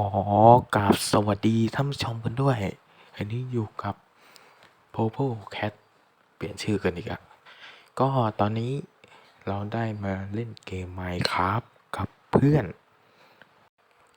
อกราบสวัสดีท่านผู้ชมกันด้วย อันนี้อยู่กับ p o p o Cat เปลี่ยนชื่อกันอีกอะก็ตอนนี้เราได้มาเล่นเกม Minecraft กับเพื่อน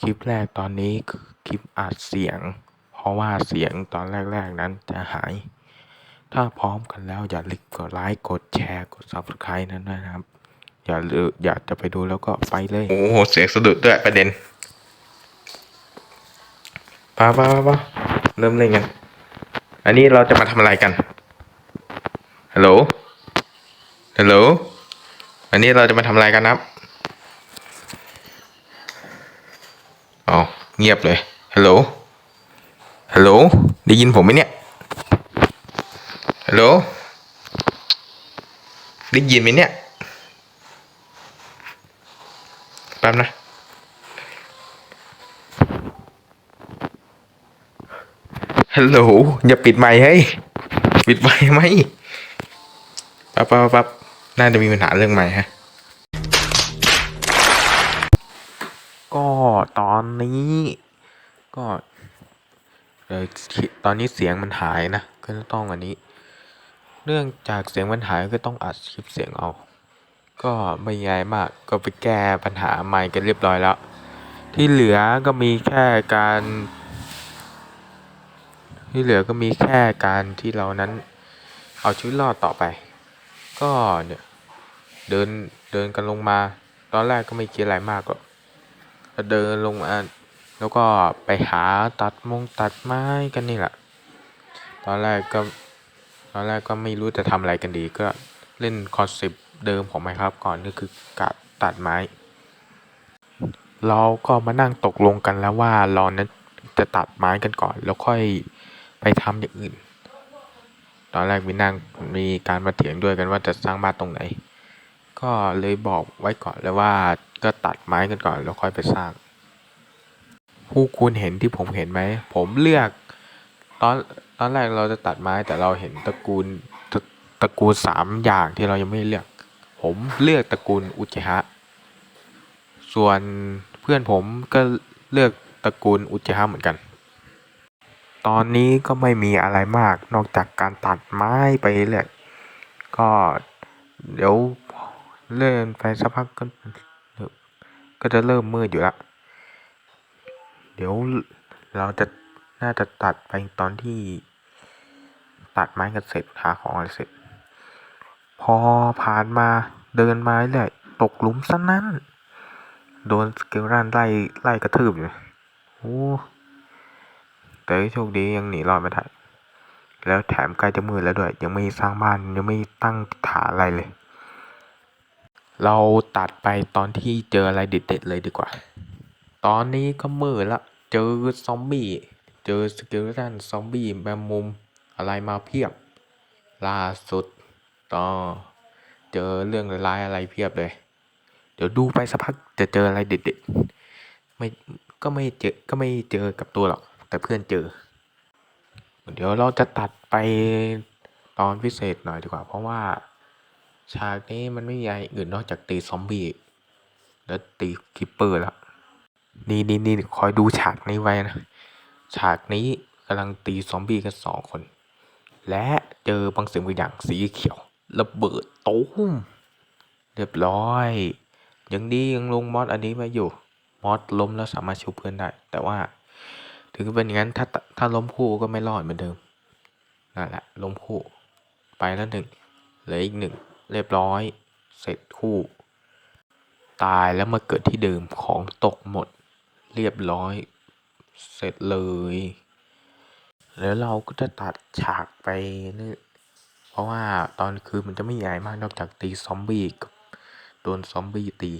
คลิปแรกตอนนี้คือคลิปอัดเสียง เพราะว่าเสียงตอนแรก ๆ นั้นจะหาย ถ้าพร้อมกันแล้วอย่าลืมกดไลค์กดแชร์กด Subscribe นั้นด้วยนะครับ อย่าลืมอยากจะไปดูแล้วก็ไปเลย โอ้โห เสียงสะดุดด้วยประเด็น ปะปะปะปะเริ่มเล่นกัน อันนี้เราจะมาทำอะไรกัน ฮัลโหล ฮัลโหล อันนี้เราจะมาทำอะไรกันครับอ๋อเงียบเลย ฮัลโหล ฮัลโหล ได้ยินผมไหมเนี่ย ฮัลโหล ได้ยินไหมเนี่ย แป๊บนะ ฮัลโหลอย่าปิดไมค์เฮ้ปิดไมค์ไหมปั๊บปั๊บปั๊บน่าจะมีปัญหาเรื่องไมค์ฮะ ก็ตอนนี้ ก็เออตอนนี้เสียงมันหายนะ ก็ต้องอันนี้เนื่องจากเสียงมันหายก็ต้องอัดคลิปเสียงเอา ก็ไม่ใหญ่มากก็ไปแก้ปัญหาไมค์กันเรียบร้อยแล้ว ที่เหลือก็มีแค่การ ที่เหลือก็มีแค่การที่เรานั้นเอาชีวิตรอดต่อไป ก็เนี่ยเดินเดินกันลงมา ตอนแรกก็ไม่คิดอะไรมากหรอกเดินลงมาแล้วก็ไปหาตัดมงตัดไม้กันนี่แหละ ตอนแรกก็ตอนแรกก็ไม่รู้จะทำอะไรกันดีก็เล่นคอนเซปต์เดิมของ Minecraft ก่อนก็คือการตัดไม้ เราก็มานั่งตกลงกันแล้วว่าเรานั้นจะตัดไม้กันก่อน แล้วค่อย ไปทำอย่างอื่น ตอนแรกมีนั่งมีการมาเถียงด้วยกันว่าจะสร้างบ้านตรงไหน ก็เลยบอกไว้ก่อนเลยว่าก็ตัดไม้กันก่อนแล้วค่อยไปสร้าง ผู้คุณเห็นที่ผมเห็นไหม ผมเลือก ตอนตอนแรกเราจะตัดไม้แต่เราเห็นตระกูลตระตระกูลสามอย่างที่เรายังไม่เลือก ผมเลือกตระกูลอุจจาระส่วนเพื่อนผมก็เลือกตระกูลอุจจาระเหมือนกัน ตอนนี้ก็ไม่มีอะไรมากนอกจากการตัดไม้ไปเรื่อยก็เดี๋ยวเลื่อนไปสักพักก็ก็จะเริ่มมืดอยู่ละเดี๋ยวเราจะน่าจะตัดไปตอนที่ตัดไม้กันเสร็จหาของอะไรเสร็จ พอผ่านมาเดินมาเรื่อยตกหลุมซะนั้น โดนสเกลรันไล่ไล่กระทืบอยู่โอ้ แต่โชคดียังหนีรอดมาได้แล้วแถมใกล้จะมืดแล้วด้วย ยังไม่สร้างบ้านยังไม่ตั้งฐานอะไรเลย เราตัดไปตอนที่เจออะไรเด็ดๆเลยดีกว่า ตอนนี้ก็มืดละเจอซอมบี้เจอสเกลตันซอมบี้แมมมุมอะไรมาเพียบ ล่าสุดต่อเจอเรื่องร้ายอะไรเพียบเลย เดี๋ยวดูไปสักพักจะเจออะไรเด็ดๆไม่ก็ไม่เจอก็ไม่เจอกับตัวหรอก แต่เพื่อนเจอ เดี๋ยวเราจะตัดไปตอนพิเศษหน่อยดีกว่า เพราะว่าฉากนี้มันไม่มีอะไรอื่นนอกจากตีซอมบี้แล้วตีคิปเปอร์ล้วนี่นี่นี่คอยดูฉากนี้ไว้นะ ฉากนี้กำลังตีซอมบี้กันสองคน และเจอบางสิ่งบางอย่างสีเขียวระเบิดตุ้มเรียบร้อย ยังดียังลงมอสอันนี้มาอยู่ มอสล้มแล้วสามารถชุบเพื่อนได้ แต่ว่า ถึงเป็นอย่างนั้นถ้าถ้าล้มคู่ก็ไม่รอดเหมือนเดิมนั่นแหละล้มคู่ ไปแล้วหนึ่งเหลืออีกหนึ่งเรียบร้อย เสร็จคู่ ตายแล้วมาเกิดที่เดิมของตกหมด เรียบร้อย เสร็จเลย แล้วเราก็จะตัดฉากไปนี่เพราะว่าตอนคืนมันจะไม่ใหญ่มากนอกจากตีซอมบี้กับโดนซอมบี้ตี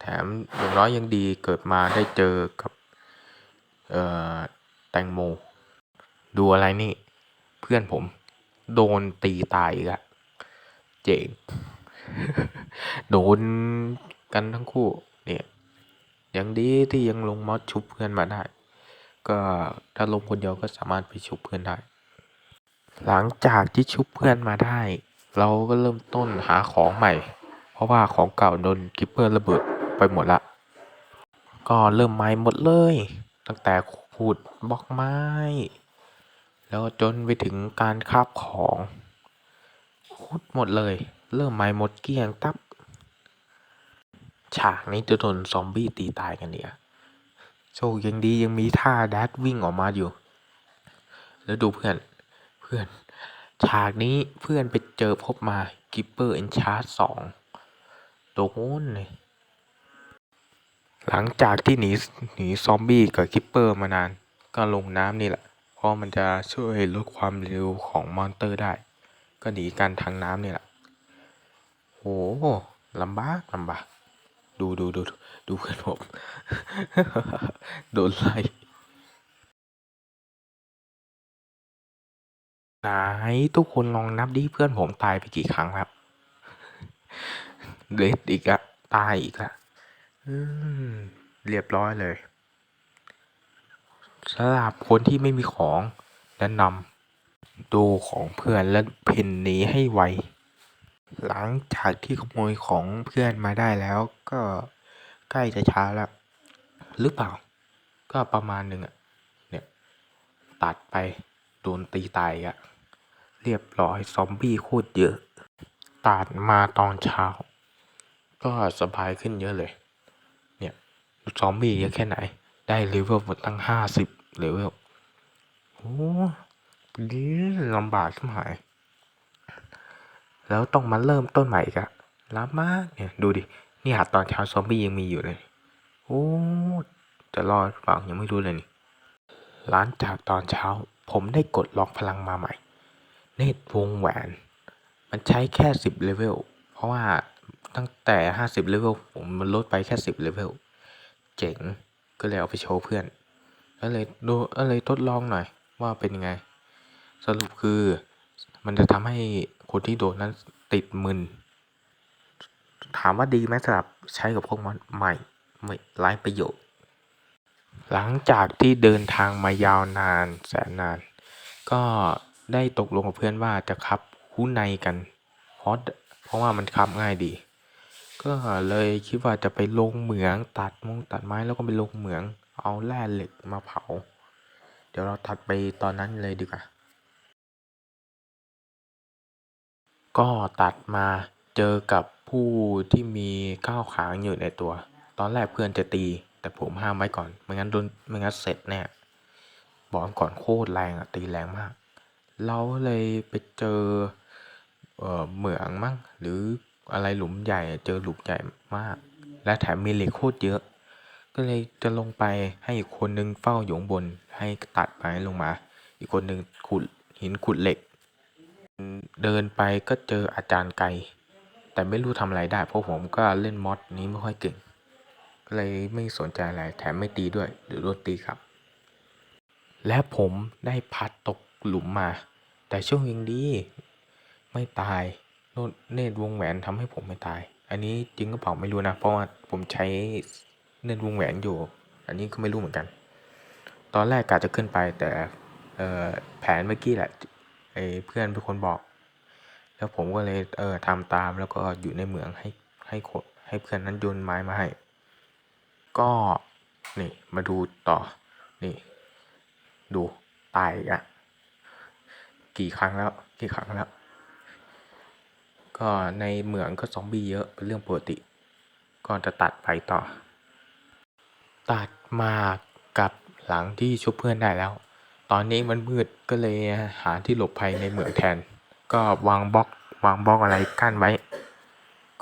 แถมอย่างน้อยยังดีเกิดมาได้เจอกับ เอ่อแตงโม ดูอะไรนี่ เพื่อนผม โดนตีตายอีกอะเจ๋งโดนกันทั้งคู่ เนี่ยยังดีที่ยังลงมอสชุบเพื่อนมาได้ ก็ถ้าลงคนเดียวก็สามารถไปชุบเพื่อนได้ หลังจากที่ชุบเพื่อนมาได้ เราก็เริ่มต้นหาของใหม่ เพราะว่าของเก่าโดนกิปเปอร์ระเบิดไปหมดละ ก็เริ่มใหม่หมดเลย ตั้งแต่ขูดบล็อกไม้ แล้วจนไปถึงการคาบของขุดหมดเลย เริ่มใหม่หมดเกลี้ยงตับ ฉากนี้จะโดนซอมบี้ตีตายกันเนี่ยโชคยังดียังมีท่าแดดวิ่งออกมาอยู่ แล้วดูเพื่อนเพื่อน ฉากนี้เพื่อนไปเจอพบมากิปเปอร์เอนชาร์ดสองโดนเลย หลังจากที่หนีหนีซอมบี้กับคิปเปอร์มานานก็ลงน้ำนี่แหละ เพราะมันจะช่วยลดความเร็วของมอนเตอร์ได้ ก็หนีกันทางน้ำนี่แหละโหลำบากลำบากดูดูดูดูเพื่อนผมโดนไล่ไหนทุกคนลองนับดิเพื่อนผมตายไปกี่ครั้งครับเดดอีกอะตายอีกละ เรียบร้อยเลยสำหรับคนที่ไม่มีของแนะนำดูของเพื่อนและเพ่นหนีให้ไว หลังจากที่ขโมยของเพื่อนมาได้แล้วก็ใกล้จะช้าแล้ว หรือเปล่า ก็ประมาณหนึ่งอะเนี่ยตัดไปโดนตีตายอะเรียบร้อยซอมบี้โคตรเยอะ ตัดมาตอนเช้า ก็สบายขึ้นเยอะเลยเนี่ย ซอมบี้เยอะแค่ไหน ได้เลเวลหมดตั้งห้าสิบเลเวลโอ้ดีลำบากขึ้นหาย แล้วต้องมาเริ่มต้นใหม่อีกอะล้ำมากเนี่ยดูดิ นี่หาตอนเช้าซอมบี้ยังมีอยู่เลย โอ้จะรอดหรือเปล่ายังไม่รู้เลยนี่หลังจากตอนเช้า ผมได้กดล็อกพลังมาใหม่ เนตรวงแหวน มันใช้แค่สิบเลเวล เพราะว่าตั้งแต่ห้าสิบเลเวลผมมันลดไปแค่สิบเลเวล เจ๋งก็เลยเอาไปโชว์เพื่อนก็เลยดูก็เลยทดลองหน่อยว่าเป็นยังไง สรุปคือมันจะทำให้คนที่โดนนั้นติดมึน ถามว่าดีไหมสำหรับใช้กับพวกมันไม่ไม่ไร้ประโยชน์ หลังจากที่เดินทางมายาวนานแสนนาน ก็ได้ตกลงกับเพื่อนว่าจะคับหูในกันเพราะเพราะว่ามันคับง่ายดี ก็เลยคิดว่าจะไปลงเหมืองตัดมงตัดไม้แล้วก็ไปลงเหมือง เอาแร่เหล็กมาเผา เดี๋ยวเราถัดไปตอนนั้นเลยดีกว่า ก็ตัดมาเจอกับผู้ที่มีก้าวขางอยู่ในตัว ตอนแรกเพื่อนจะตี แต่ผมห้ามไว้ก่อนไม่งั้นโดนไม่งั้นเสร็จแน่บอกก่อนโคตรแรงอะตีแรงมาก เราเลยไปเจอเออเหมืองมั้งหรือ อะไรหลุมใหญ่เจอหลุมใหญ่มาก และแถมมีเหล็กโคตรเยอะ ก็เลยจะลงไปให้อีกคนนึงเฝ้าอยู่ข้างบนให้ตัดไม้ลงมา อีกคนนึงขุดหินขุดเหล็ก เดินไปก็เจออาจารย์ไกล แต่ไม่รู้ทำอะไรได้ เพราะผมก็เล่นมอดนี้ไม่ค่อยเก่งก็เลยไม่สนใจอะไรแถมไม่ตีด้วยเดี๋ยวโดนตีครับ และผมได้พัดตกหลุมมา แต่โช่วงยังดี ไม่ตาย เนตรวงแหวนทำให้ผมไม่ตาย อันนี้จริงก็เปล่าไม่รู้นะ เพราะว่าผมใช้เนตรวงแหวนอยู่ อันนี้ก็ไม่รู้เหมือนกัน ตอนแรกกะจะขึ้นไปแต่แผนเมื่อกี้แหละไอ้เพื่อนเป็นคนบอก แล้วผมก็เลยเออทำตามแล้วก็อยู่ในเหมืองให้ให้คให้เพื่อนนั้นโยนไม้มาให้ ก็นี่มาดูต่อนี่ ดูตายอีกอะกี่ครั้งแล้วกี่ครั้งแล้ว ก็ในเหมืองก็ซอมบี้เยอะเป็นเรื่องปกติก่อนจะตัดไปต่อ ตัดมากับหลังที่ชุบเพื่อนได้แล้ว ตอนนี้มันมืดก็เลยหาที่หลบภัยในเหมืองแทน ก็วางบล็อกวางบล็อกอะไรกั้นไว้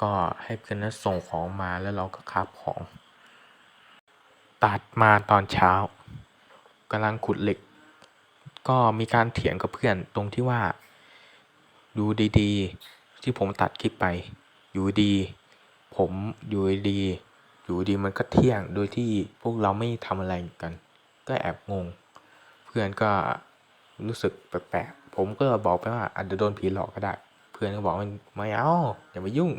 ก็ให้เพื่อนนั้นส่งของมาแล้วเราก็คาบของ ตัดมาตอนเช้ากำลังขุดเหล็ก ก็มีการเถียงกับเพื่อนตรงที่ว่า ดูดีๆ ที่ผมตัดคลิปไป อยู่ดี ผมอยู่ดี อยู่ดีมันก็เที่ยงโดยที่พวกเราไม่ทำอะไรกัน ก็แอบงง เพื่อนก็รู้สึกแปลกๆผมก็บอกไปว่าอาจจะโดนผีหลอกก็ได้ เพื่อนก็บอกว่าไม่เอาอย่ามายุ่ง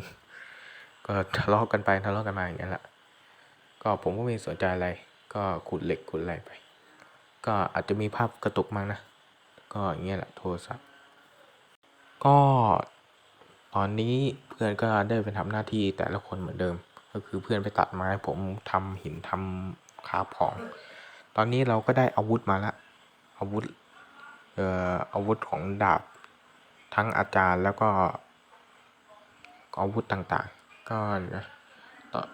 ก็ทะเลาะกันไปทะเลาะกันมาอย่างนั้นแหละก็ผมก็ไม่สนใจอะไร ก็ขุดเหล็กขุดอะไรไป ก็อาจจะมีภาพกระตุกมากนะ ก็อย่างเงี้ยแหละโทรศัพท์ก็ ตอนนี้เพื่อนก็ได้ไปทำหน้าที่แต่ละคนเหมือนเดิม ก็คือเพื่อนไปตัดไม้ผมทำหินทำคาฟของ ตอนนี้เราก็ได้อาวุธมาล้วอาวุธเอ่ออาวุธของดาบทั้งอาจารย์แล้วก็อาวุธต่างๆ ก็นะ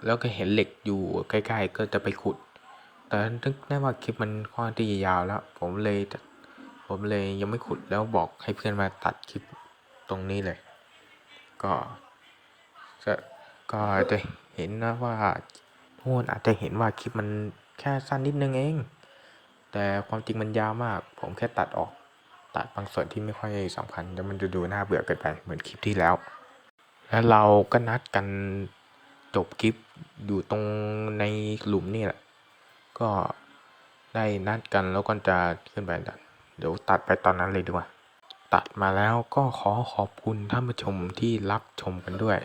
แล้วก็เห็นเหล็กอยู่ใกล้ๆ ก็จะไปขุด แต่นึกได้ว่าคลิปมันค่อนข้างที่ยาวแล้ว ผมเลยผมเลยยังไม่ขุดแล้วบอกให้เพื่อนมาตัดคลิปตรงนี้เลย ก็จะก็จะเห็นนะว่าทุกคนอาจจะเห็นว่าคลิปมันแค่สั้นนิดนึงเอง แต่ความจริงมันยาวมาก ผมแค่ตัดออก ตัดบางส่วนที่ไม่ค่อยสำคัญแล้วมันจะดูน่าเบื่อเกินไปเหมือนคลิปที่แล้ว แล้วเราก็นัดกันจบคลิปอยู่ตรงในหลุมนี่แหละ ก็ได้นัดกันแล้วก็จะขึ้นไปดันเดี๋ยวตัดไปตอนนั้นเลยดีกว่า ตัดมาแล้วก็ขอขอบคุณท่านผู้ชมที่รับชมกันด้วย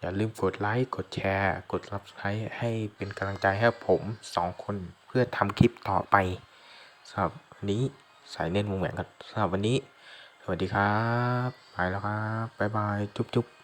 อย่าลืมกดไลค์ กดแชร์ กดรับใช้ให้เป็นกำลังใจให้ผมสองคนเพื่อทำคลิปต่อไปสำหรับวันนี้สายเน้นวงแหวนกันสำหรับวันนี้ สวัสดีครับ ไปแล้วครับ บ๊ายบาย จุ๊บจุ๊บ